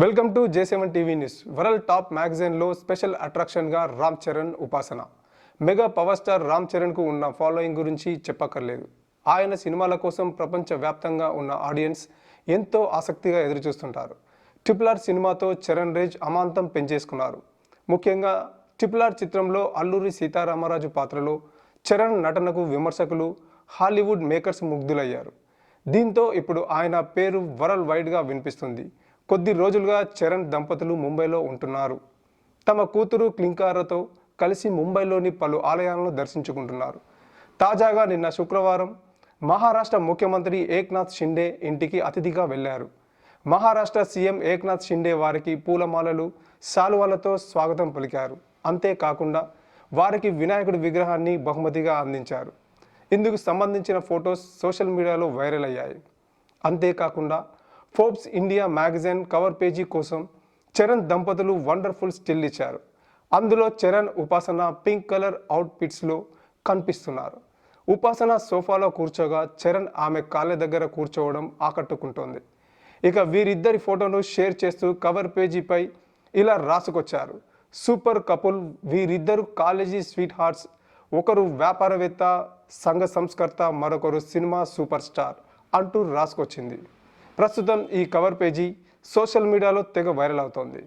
Welcome to J seven TV news. World top మ్యాగజైన్లో special అట్రాక్షన్గా Ram Charan Upasana. Mega power star Ram చరణ్కు ఉన్న following గురించి చెప్పక్కర్లేదు. ఆయన సినిమాల కోసం ప్రపంచవ్యాప్తంగా ఉన్న ఆడియన్స్ ఎంతో ఆసక్తిగా ఎదురుచూస్తుంటారు. ట్రిపులార్ సినిమాతో చరణ్ రేజ్ అమాంతం పెంచేసుకున్నారు. ముఖ్యంగా ట్రిపులార్ చిత్రంలో అల్లూరి సీతారామరాజు పాత్రలో చరణ్ నటనకు విమర్శకులు హాలీవుడ్ మేకర్స్ ముగ్ధులయ్యారు. దీంతో ఇప్పుడు ఆయన పేరు వరల్డ్ వైడ్గా వినిపిస్తుంది. కొద్ది రోజులుగా చరణ్ దంపతులు ముంబైలో ఉంటున్నారు. తమ కూతురు క్లింకారతో కలిసి ముంబైలోని పలు ఆలయాలను దర్శించుకుంటున్నారు. తాజాగా నిన్న శుక్రవారం మహారాష్ట్ర ముఖ్యమంత్రి ఏక్నాథ్ షిండే ఇంటికి అతిథిగా వెళ్ళారు మహారాష్ట్ర సీఎం ఏక్నాథ్ షిండే వారికి పూలమాలలు శాలువాలతో స్వాగతం పలికారు. అంతేకాకుండా వారికి వినాయకుడి విగ్రహాన్ని బహుమతిగా అందించారు. ఇందుకు సంబంధించిన ఫొటోస్ సోషల్ మీడియాలో వైరల్ అయ్యాయి. అంతేకాకుండా Forbes India magazine cover page కోసం చరణ్ దంపతులు వండర్ఫుల్ స్టిల్ ఇచ్చారు. అందులో చరణ్ ఉపాసన పింక్ కలర్ అవుట్ఫిట్స్లో కనిపిస్తున్నారు. ఉపాసన సోఫాలో కూర్చోగా చరణ్ ఆమె కాళ్ళ దగ్గర కూర్చోవడం ఆకట్టుకుంటోంది. ఇక వీరిద్దరి ఫోటోను షేర్ చేస్తూ కవర్ పేజీపై ఇలా రాసుకొచ్చారు. సూపర్ కపుల్ వీరిద్దరు కాలేజీ స్వీట్ హార్ట్స్ ఒకరు వ్యాపారవేత్త సంఘ సంస్కర్త మరొకరు సినిమా సూపర్ స్టార్ అంటూ రాసుకొచ్చింది. ప్రస్తుతం ఈ కవర్ పేజీ సోషల్ మీడియాలో తెగ వైరల్ అవుతోంది.